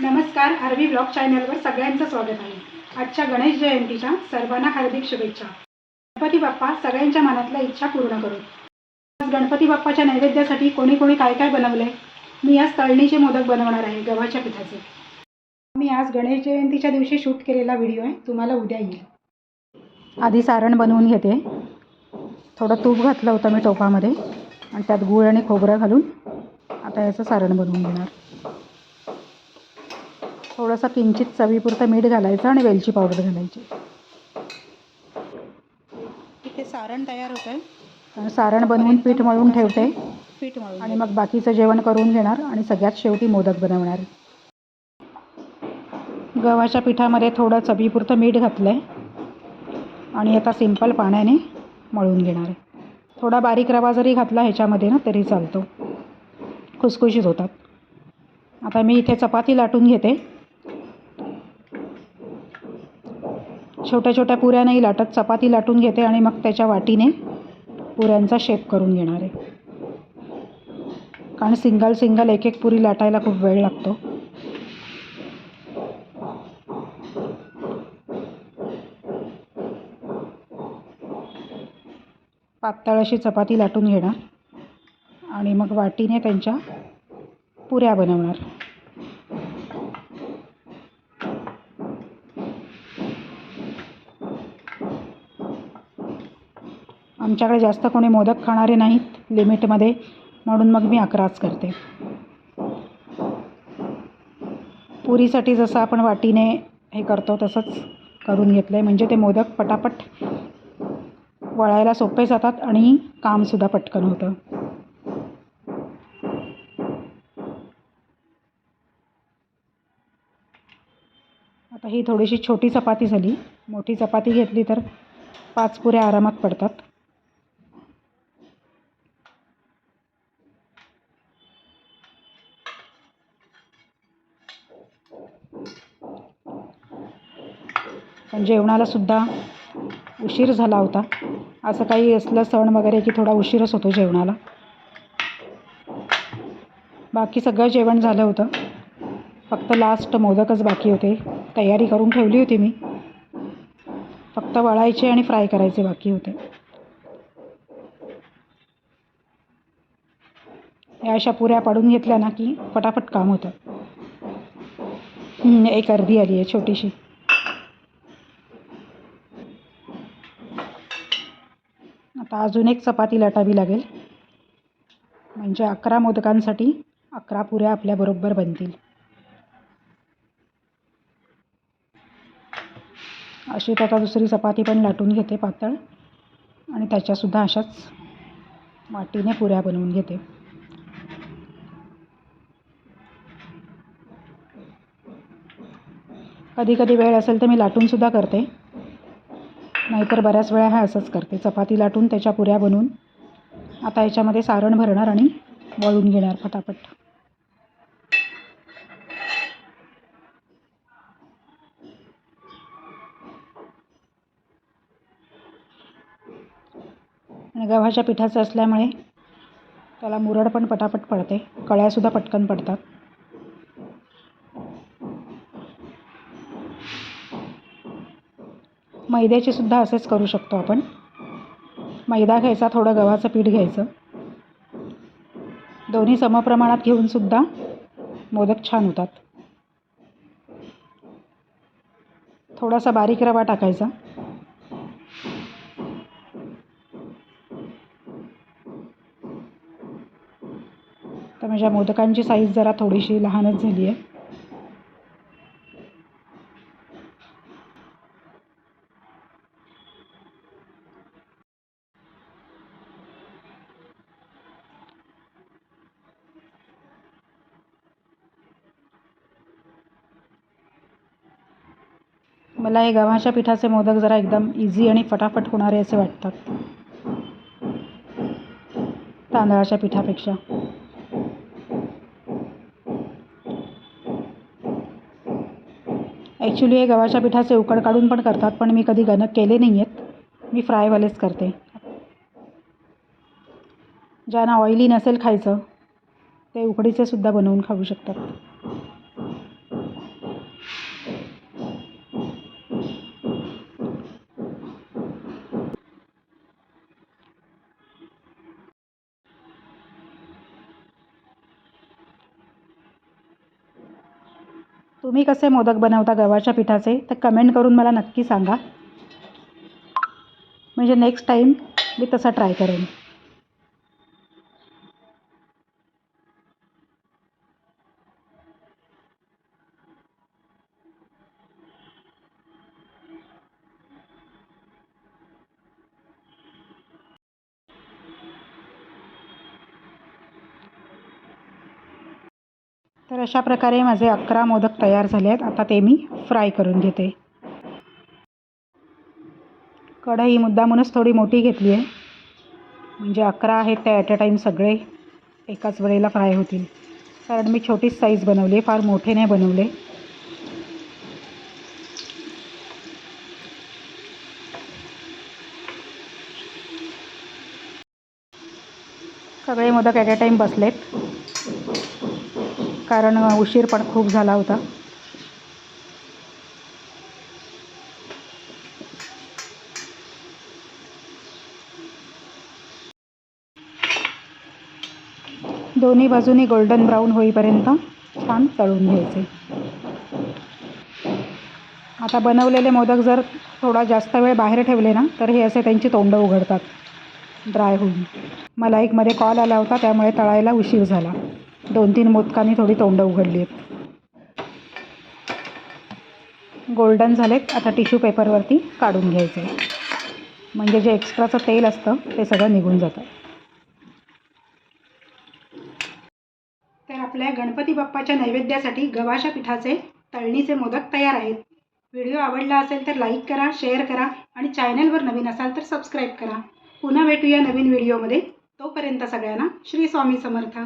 नमस्कार RV blog चॅनलवर सगळ्यांचं स्वागत आहे. आजच्या गणेश जयंतीच्या सर्वांना हार्दिक शुभेच्छा. गणपती बाप्पा सगळ्यांच्या मनातल्या इच्छा पूर्ण करू. आज गणपती बाप्पाच्या नैवेद्यासाठी कोणी कोणी काय काय बनवले मी आज तळणीचे मोदक बनवणार आहे गव्हाच्या पिठाचे. मी आज गणेश जयंतीच्या दिवशी शूट केलेला व्हिडिओ आहे तुम्हाला उद्या येईल. आधी सारण बनवून घेते. थोडं तूप घातलं होतं मी टोपामध्ये आणि त्यात गूळ आणि खोबरं घालून आता याचं सारण बनवून घेणार. थोडंसं किंचित चवीपुरतं मीठ घालायचं आणि वेलची पावडर घालायची. इथे सारण तयार होतं आहे सारण बनवून पीठ मळून ठेवते. पीठ मळून आणि मग बाकीचं जेवण करून घेणार आणि सगळ्यात शेवटी मोदक बनवणार. गव्हाच्या पिठामध्ये थोडं चवीपुरतं मीठ घातलं आहे आणि आता सिंपल पाण्याने मळून घेणार. आहे थोडा बारीक रवा जरी घातला ह्याच्यामध्ये ना तरी चालतो. खुसखुशीत होतात. आता मी इथे चपाती लाटून घेते. छोट्या छोट्या पुऱ्या नाही लाटत चपाती लाटून घेते आणि मग त्याच्या वाटीने पुऱ्यांचा शेप करून घेणार आहे. कारण सिंगल सिंगल एक एक पुरी लाटायला खूप वेळ लागतो. पातळ अशी चपाती लाटून घेणार आणि मग वाटीने त्यांच्या पुऱ्या बनवणार. आमच्याकडे जास्त कोणी मोदक खाणारे नाहीत लिमिटमध्ये. म्हणून मग मी अकराच करते. पुरीसाठी जसं आपण वाटीने हे करतो तसंच करून घेतलं आहे म्हणजे ते मोदक पटापट वळायला सोपे जातात आणि कामसुद्धा पटकन होतं. आता ही थोडीशी छोटी चपाती झाली. मोठी चपाती घेतली तर पाच पुऱ्या आरामात पडतात. पण जेवणालासुद्धा उशीर झाला होता. असं काही असलं सण वगैरे की थोडा उशीरच होतो जेवणाला. बाकी सगळं जेवण झालं होतं. फक्त लास्ट मोदकच बाकी होते. तयारी करून ठेवली होती मी. फक्त वळायचे आणि फ्राय करायचे बाकी होते. या अशा पुऱ्या पाडून घेतल्या ना की पटापट काम होतं. एक अर्धी आली आहे छोटीशी. आता अजून एक चपाती लाटावी लागेल. म्हणजे अकरा मोदकांसाठी अकरा पुऱ्या आपल्याबरोबर बनतील. अशी आता दुसरी चपाती पण लाटून घेते पातळ. आणि त्याच्यासुद्धा अशाच वाटीने पुऱ्या बनवून घेते. कधी कधी वेळ असेल तर मी लाटूनसुद्धा करते. नाहीतर बऱ्याच वेळा हा असंच करते. चपाती लाटून त्याच्या पुऱ्या बनवून आता याच्यामध्ये सारण भरणार आणि वळून घेणार फटाफट आणि गव्हाच्या पिठाचं असल्यामुळे त्याला मुरड पण पटापट पडते. कळ्यासुद्धा पटकन पडतात. मैद्याचे सुद्धा असेच करू शकतो आपण. मैदा घ्यायचा थोडं गव्हाचं पीठ घ्यायचं. दोन्ही समप्रमाणात घेऊन सुद्धा मोदक छान होतात. थोडासा बारीक रवा टाकायचा. तर माझ्या मोदकांची साईज जरा थोडीशी लहानच झाली आहे मला हे गव्हाच्या पिठाचे मोदक जरा एकदम इझी आणि फटाफट होणारे असे वाटतात. तांदळाच्या पिठापेक्षा. ॲक्च्युली हे गव्हाच्या पिठाचे उकड काढून पण करतात पण मी कधी गण केले नाही आहेत मी फ्रायवालेच करते. ज्यांना ऑइली नसेल खायचं ते उकडीचे सुद्धा बनवून खाऊ शकतात. तुम्ही कसे मोदक बनवता गव्हाच्या पिठाचे तर कमेंट करून मला नक्की सांगा. म्हणजे नेक्स्ट टाईम मी तसा ट्राय करेन. तर अशा प्रकारे माझे अकरा मोदक तयार झाले आहेत आता ते मी फ्राय करून घेते. कढई मुद्दामूनच थोडी मोठी घेतली आहे. म्हणजे अकरा आहेत ते ॲट अ टाईम सगळे एकाच वेळेला फ्राय होतील. कारण मी छोटीच साईज बनवली आहे फार मोठे नाही बनवले. सगळे मोदक ॲट अ टाईम बसलेत. कारण उशीर पण खूप झाला होता. दोन्ही बाजूनी गोल्डन ब्राऊन होईपर्यंत छान तळून घ्यायचे. आता बनवलेले मोदक जर थोडा जास्त वेळ बाहेर ठेवले ना तर हे असे त्यांची तोंडं उघडतात. ड्राय होऊन. मला एकमध्ये कॉल आला होता त्यामुळे तळायला उशीर झाला. दोन तीन मोदकांनी थोडी तोंडं उघडली आहेत. गोल्डन झालेत. आता टिश्यू पेपरवरती काढून घ्यायचे म्हणजे जे एक्स्ट्राचं तेल असतं ते सगळं निघून जातं. तर आपल्या गणपती बाप्पाच्या नैवेद्यासाठी गव्हाच्या पिठाचे तळणीचे मोदक तयार आहेत. व्हिडिओ आवडला असेल तर लाईक करा शेअर करा आणि चॅनलवर नवीन असाल तर सबस्क्राईब करा. पुन्हा भेटूया नवीन व्हिडिओमध्ये. तोपर्यंत सगळ्यांना श्री स्वामी समर्थ.